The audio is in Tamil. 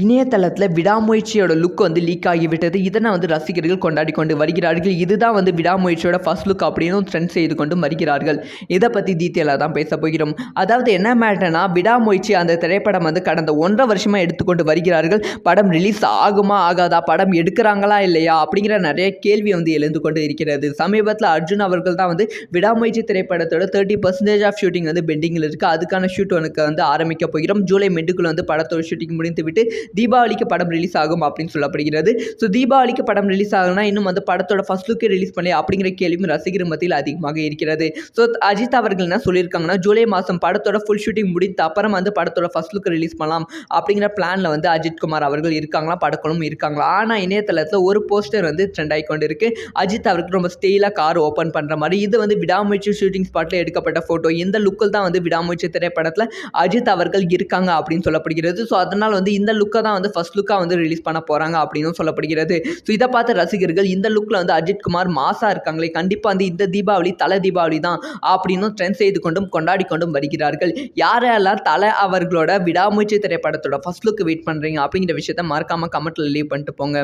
இணையதளத்தில் விடாமுயற்சியோட லுக் வந்து லீக் ஆகிவிட்டது. இதனை வந்து ரசிகர்கள் கொண்டாடி கொண்டு வருகிறார்கள். இதுதான் வந்து விடாமுயற்சியோட ஃபர்ஸ்ட் லுக் அப்படின்னு ட்ரெண்ட் செய்து கொண்டு வருகிறார்கள். இதை பற்றி டீட்டெயிலாக தான் பேச போகிறோம். அதாவது என்ன மேட்டர்னா விடாமுயற்சி அந்த திரைப்படம் வந்து கடந்த ஒன்றரை வருஷமாக எடுத்துக்கொண்டு வருகிறார்கள். படம் ரிலீஸ் ஆகுமா ஆகாதா படம் எடுக்கிறாங்களா இல்லையா அப்படிங்கிற நிறைய கேள்வி வந்து எழுந்து கொண்டு இருக்கிறது. சமீபத்தில் அர்ஜுன் அவர்கள் தான் வந்து விடாமுயற்சி திரைப்படத்தோட தேர்ட்டி பர்சன்டேஜ் ஆஃப் ஷூட்டிங் வந்து பெண்டிங்கில் இருக்குது அதுக்கான ஷூட் ஒனுக்கு வந்து ஆரம்பிக்க போகிறோம். ஜூலை மெண்டுக்குள்ளே வந்து படத்தோட ஷூட்டிங் முடிந்துவிட்டு தீபாவளிக்கு படம் ரிலீஸ் ஆகும் அப்படின்னு சொல்லப்படுகிறது. ஸோ தீபாவளிக்கு படம் ரிலீஸ் ஆகும்னா இன்னும் அந்த படத்தோட ஃபர்ஸ்ட் லுக்கே ரிலீஸ் பண்ணி அப்படிங்கிற கேள்வியும் ரசிகர் மத்தியில் அதிகமாக இருக்கிறது. ஸோ அஜித் அவர்கள் என்ன சொல்லியிருக்காங்கன்னா ஜூலை மாதம் படத்தோட ஃபுல் ஷூட்டிங் முடித்த அப்புறம் வந்து படத்தோட ஃபர்ஸ்ட் லுக் ரிலீஸ் பண்ணலாம் அப்படிங்கிற பிளானில் வந்து அஜித் குமார் அவர்கள் இருக்காங்களா படக்கணும் இருக்காங்களா? ஆனால் இணையதளத்தில் ஒரு போஸ்டர் வந்து ட்ரெண்ட் ஆகி கொண்டு இருக்கு அஜித் அவருக்கு ரொம்ப ஸ்டெயிலாக கார் ஓப்பன் பண்ணுற மாதிரி. இது வந்து விடாமுயற்சி ஷூட்டிங் ஸ்பாட்டில் எடுக்கப்பட்ட ஃபோட்டோ இந்த லுக்கில் தான் வந்து விடாமுயற்சி திரைப்படத்தில் அஜித் அவர்கள் இருக்காங்க அப்படின்னு சொல்லப்படுகிறது. ஸோ அதனால் வந்து இந்த லுக் லுக்கை தான் வந்து ஃபர்ஸ்ட் லுக்காக வந்து ரிலீஸ் பண்ண போகிறாங்க அப்படின்னு சொல்லப்படுகிறது. ஸோ இதை பார்த்த ரசிகர்கள் இந்த லுக்கில் வந்து அஜித் குமார் மாசாக இருக்காங்களே கண்டிப்பாக வந்து இந்த தீபாவளி தலை தீபாவளி தான் அப்படின்னு ட்ரெண்ட் செய்து கொண்டும் கொண்டாடி கொண்டும் வருகிறார்கள். யாரெல்லாம் தலை அவர்களோட விடாமுயற்சி திரைப்படத்தோட ஃபர்ஸ்ட் லுக் வெயிட் பண்ணுறீங்க அப்படிங்கிற விஷயத்த மறக்காமல் கமெண்ட்டில் லீவ் பண்ணிட்டு போங்க.